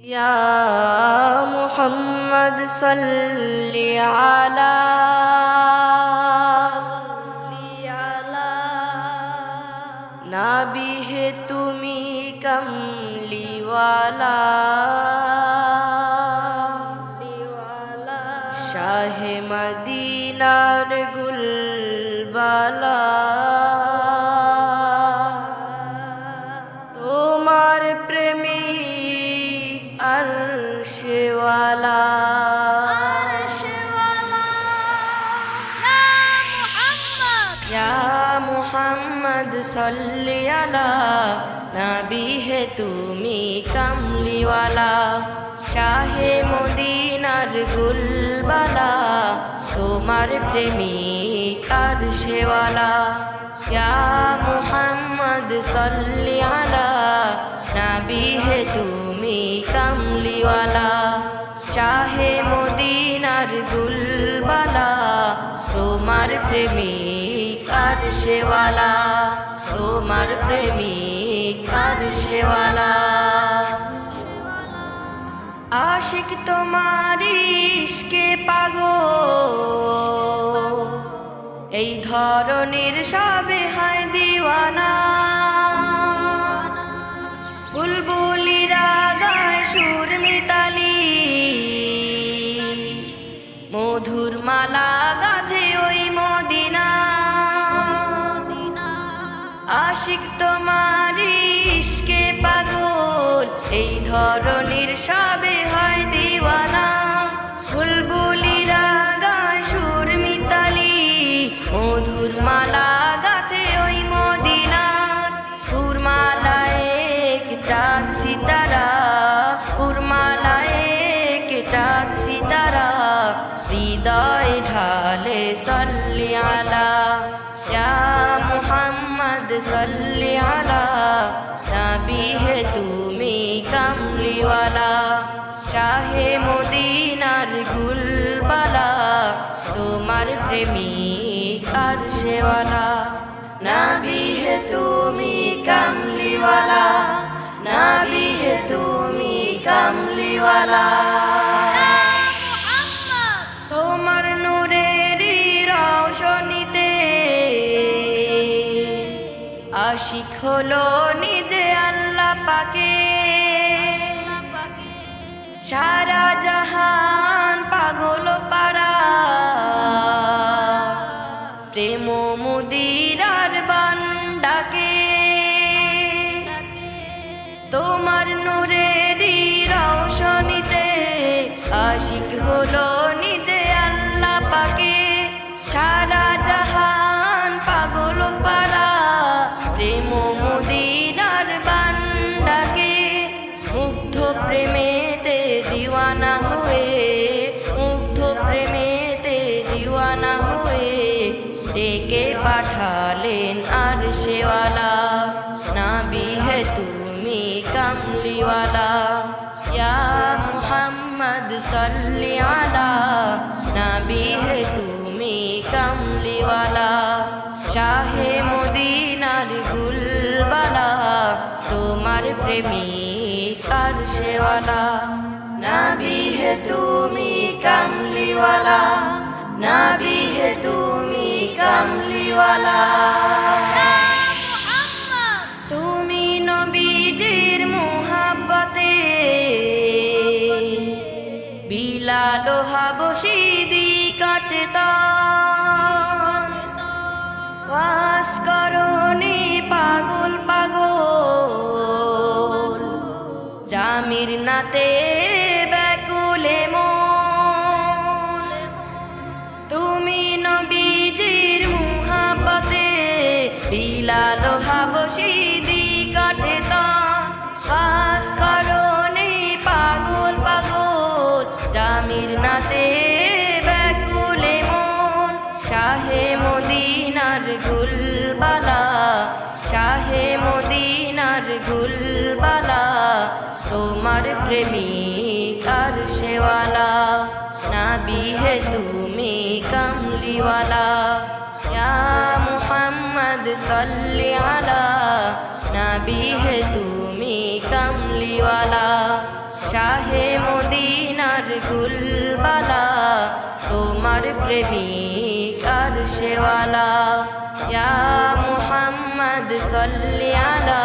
يا محمد صل على নাবি হে তুমি কমলিওয়ালা শাহে মদিনার গুলবালা আরশওয়ালা মোহাম্মদ সল্লিয়ালা নাবি হে তুমি কামলিওয়ালা। শাহে মদিনার গুলবালা, তোমার প্রেমিক আর সেওয়ালা। ইয়া মোহাম্মদ সল্লিয়ালা নাবি হে তুমি কামলিওয়ালা। শাহে মদিনার গুলবালা তোমার প্রেমিক আর সেওয়ালা, তোমার প্রেমিক আর সেওয়ালা। আশিক তোমার ইশকে পাগো এই ধরনের সবে হয় দিওয়ানা। আশিক তোমার ইশকে পাগল। এই ধরনের সবে হয় দিওয়ানা মুহাম্মদ আলা নবী হে তুমি কামলিওয়ালা। শাহে মদিনার গুলবালা, তোমার প্রেমিক আর সেওয়ালা। নবী হে তুমি কামলিওয়ালা, নবী হে তুমি কামলিওয়ালা। আশিক হলো নিজে আল্লাহ পাকে। সারা জাহান পাগল পারা প্রেম মুদিরার বান্ডাকে তোমার নূরের রওশনীতে আশিক হলো নিজে আল্লাহ পাকে। সারা প্রেমেতে দিওয়ানা হয়ে মুগ্ধ প্রেমেতে দিওয়ানা হয়ে, ডেকে পাঠালেন আর সেওয়ালা। নাবি হে তুমি কামলিওয়ালা। মুহাম্মদ সল্লি আলা। নাবি হে তুমি কামলিওয়ালা। শাহে মদিনার গুলবালা, তোমার প্রেমিক আর সেওয়ালা নাবি হে তুমি কামলিওয়ালা, নাবি হে তুমি কামলিওয়ালা। তুমি নবীজির মুহাব্বতে, বিলাল হাবসি দি কাছে বাস নাতে ব্যাকুলে মন। তুমি নবীজির মুহাবতে বিলাল হাবসি দি কাছে বাস করনি পাগল পাগল জামির নাতে ব্যাকুলে মন। শাহে মদিনার গুলবালা, শাহে মদিনার গুলবালা। তোমার প্রেমিক আর সেওয়ালা। নাবি হে তুমি কামলিওয়ালা। মুহাম্মদ সল্লি আলা। নবী হে তুমি কামলিওয়ালা। শাহ গুলবালা। তোমার প্রেমিক আর শেওয়ালা ইয়া মুহাম্মদ সল্লি আলা।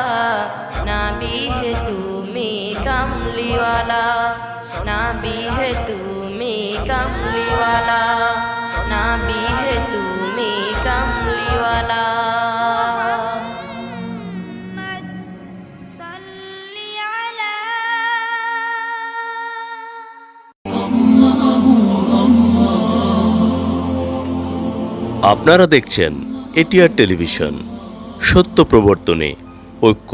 নাবি হে তুমি কামলিওয়ালা নাবি হে তুমি কামলিওয়ালা নাবি হে তুমি কামলিওয়ালা আপনারা দেখছেন এটিআর টেলিভিশন, সত্য প্রবর্তনে ঐক্য।